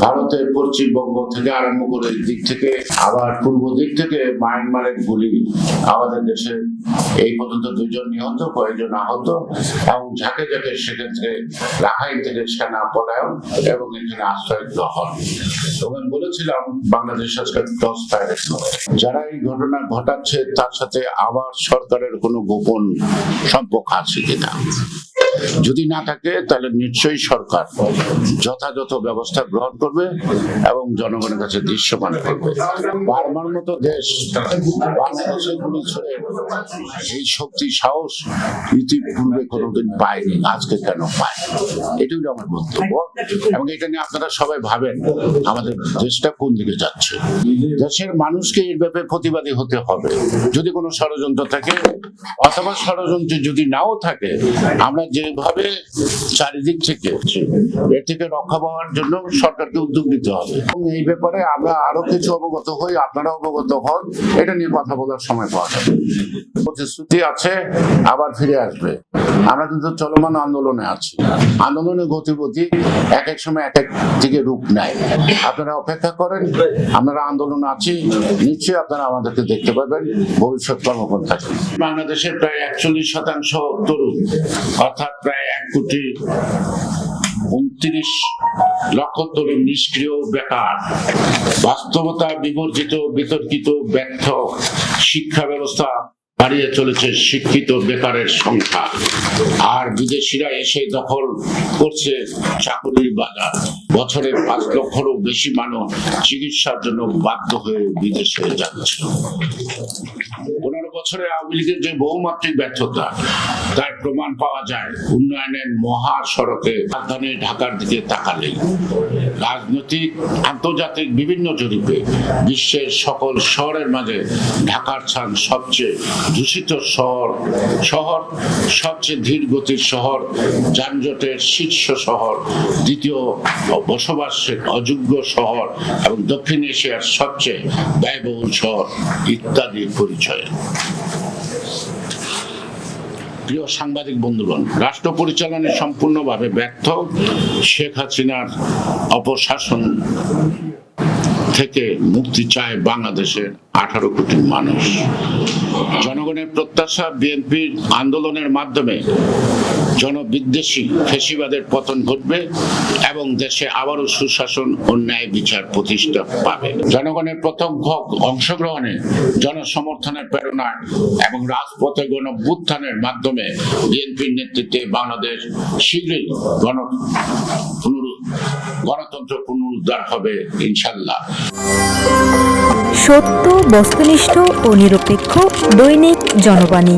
ভারতের পশ্চিমবঙ্গ থেকে আরম্ভ করে দিক থেকে, আবার পূর্ব দিক থেকে মায়ানমারের গুলি আমাদের দেশে এই পর্যন্ত দুজন নিহত, কয়েকজন আহত, এবং ঝাঁকে ঝাঁকে সেক্ষেত্রে রাখাইন থেকে সেনা পলায়ন এবং এখানে আশ্রয় গ্রহণ এবং বলেছিলাম, বাংলাদেশ আজকে টস যারা এই ঘটনা ঘটাচ্ছে, তার সাথে আবার সরকারের কোনো গোপন সম্পর্ক আছে কিনা? যদি না থাকে, তাহলে নিশ্চয়ই সরকার যথাযথ ব্যবস্থা গ্রহণ করবে এবং জনগণের কাছে দৃশ্যমান করবে। বার্মার মতো দেশ এই শক্তি, সাহস ইতিপূর্বে কোনোদিন পায়নি, আজকে কেন পায়? এটাই আমার বক্তব্য। এবং এটা নিয়ে আপনারা সবাই ভাবেন আমাদের দেশটা কোন দিকে যাচ্ছে। দেশের মানুষকে এর ব্যাপারে প্রতিবাদী হতে হবে। যদি কোনো ষড়যন্ত্র থাকে, অথবা ষড়যন্ত্র যদি নাও থাকে, আমরা যেভাবে চারিদিক থেকে এর থেকে রক্ষা পাওয়ার জন্য সরকারকে উদ্যোগ নিতে হবে। এবং এই ব্যাপারে আমরা আরও কিছু অবগত হই আপনারা অবগত হন, এটা নিয়ে কথা বলার সময় পাওয়া যাবে। প্রতিশ্রুতি আছে, আবার ফিরে আসবে। আমরা কিন্তু চলমান আন্দোলনে আছি। আন্দোলনের গতিবিধি এক এক সময় এক এক দিকে রূপ নেয়। আপনারা অপেক্ষা করেন, আমরা আন্দোলন আছি, নিশ্চয়ই আপনারা আমাদেরকে দেখতে পাবেন, ভবিষ্যৎ কর্মপন্থায়। বাংলাদেশের প্রায় একচল্লিশ শতাংশ তরুণ, অর্থাৎ প্রায় এক কোটি উনত্রিশ লক্ষ তরুণ নিষ্ক্রিয় বেকার। বাস্তবতা বিবর্জিত বিতর্কিত, ব্যর্থ শিক্ষা ব্যবস্থা বাড়িয়ে চলেছে শিক্ষিত বেকারের সংখ্যা। আর বিদেশিরা এসে দখল করছে চাকরির বাজার। বছরে পাঁচ লক্ষরও বেশি মানুষ চিকিৎসার জন্য বাধ্য হয়ে বিদেশে যাচ্ছে। বছরে আওয়ামী লীগের যে বহুমাত্রিক ব্যর্থতা, তার প্রমাণ পাওয়া যায় উন্নয়নের মহাসড়কে, রাজধানী ঢাকার দিকে তাকালেই। রাজনৈতিক, আন্তর্জাতিক বিভিন্ন জরিপে বিশ্বের সকল শহরের মাঝে ঢাকার স্থান সবচেয়ে দূষিত শহর শহর, সবচেয়ে ধীর গতির শহর, যানজটের শীর্ষ শহর, দ্বিতীয় বসবাসের অযোগ্য শহর এবং দক্ষিণ এশিয়ার সবচেয়ে ব্যয়বহুল শহর ইত্যাদির পরিচয়। প্রিয় সাংবাদিক বন্ধুগণ, রাষ্ট্র পরিচালনায় সম্পূর্ণভাবে ব্যর্থ শেখ হাসিনার অপশাসন থেকে মুক্তি চায় বাংলাদেশের আঠারো কোটি মানুষ। জনগণের প্রত্যাশা বিএনপির আন্দোলনের মাধ্যমে জনবিদ্বেষী ফেসিবাদের পতন ঘটবে এবং দেশে আবারও সুশাসন ও ন্যায় বিচার প্রতিষ্ঠা পাবে। জনগণের প্রত্যক্ষ অংশগ্রহণে জনসমর্থনের প্রেরণায় এবং রাজপথে গণভ্যুত্থানের মাধ্যমে বিএনপির নেতৃত্বে বাংলাদেশ শীঘ্রই গণ গণতন্ত্র পুনরুদ্ধার হবে ইনশাল্লাহ। সত্য বস্তুনিষ্ঠ ও নিরপেক্ষ দৈনিক জনবাণী।